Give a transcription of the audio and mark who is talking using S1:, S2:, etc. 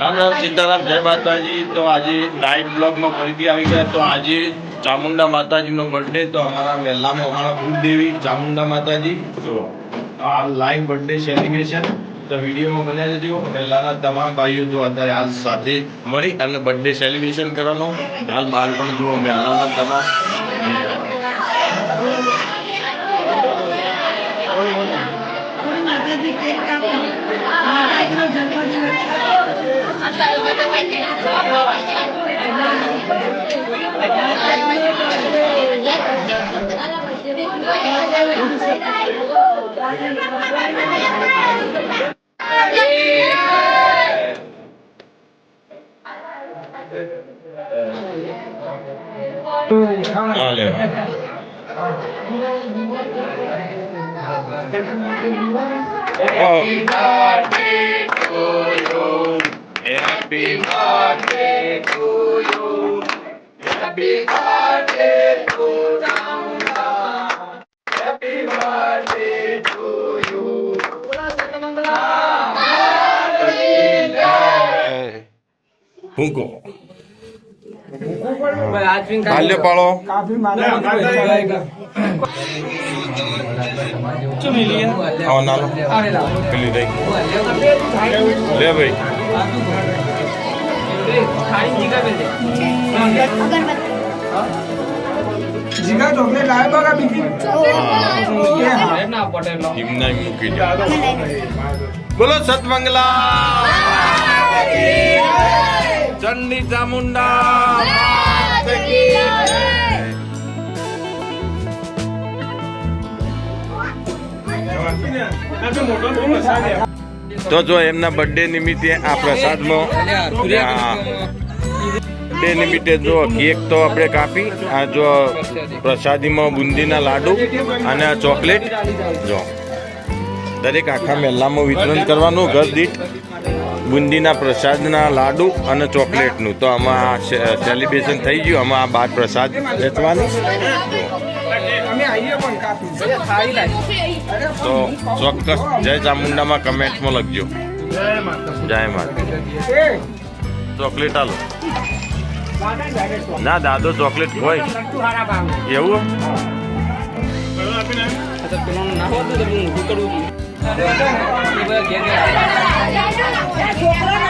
S1: રામ રામ સીતારામ જય માતાજી. તો આજે નાઇટ બ્લોગમાં ફરીથી આવી ગયા. તો આજે ચામુંડા માતાજીનો બર્થડે તો અમારા વહેલામાં અમારા ભૂદેવી ચામુંડા માતાજી. તો આ લાઈવ બર્થડે સેલિબ્રેશન તો વિડીયોમાં બન્યા જજો પહેલાંના તમામ ભાઈઓ જો અત્યારે હાલ સાથે મળી અને બર્થડે સેલિબ્રેશન કરવાનો. હાલ બહાર પણ જુઓ વહેલાના તમામ. લે Happy birthday to you. Happy birthday to you. Happy birthday ભૂકો માલ્ય પાળો. આવો નાલો. પેલી લે ભાઈ.
S2: જીગા ચોકલેટ લાવે બગા બીજી.
S1: હિમના મૂકી દે બોલો સતમંગલા ચંડી ચામુંડા તો જો એમના બર્થડે નિમિત્તે આ પ્રસાદમાં બર્થડે નિમિત્તે જો કેક તો આપણે કાપી, આ જો પ્રસાદીમાં બુંદીના લાડુ અને આ ચોકલેટ જો. દરેક આખા મહેલામાં વિતરણ કરવાનું ઘર દીઠ બુંદીના પ્રસાદના લાડુ અને ચોકલેટનું. તો આમાં સેલિબ્રેશન થઈ ગયું. આમાં આ બાર પ્રસાદ વેચવાનું. તો ચોક્કસ જય ચામુંડામાં કમેન્ટમાં લખજો. જય માતા ચોકલેટ આલો. ના, દાદો ચોકલેટ હોય. એવું?
S3: છોકરા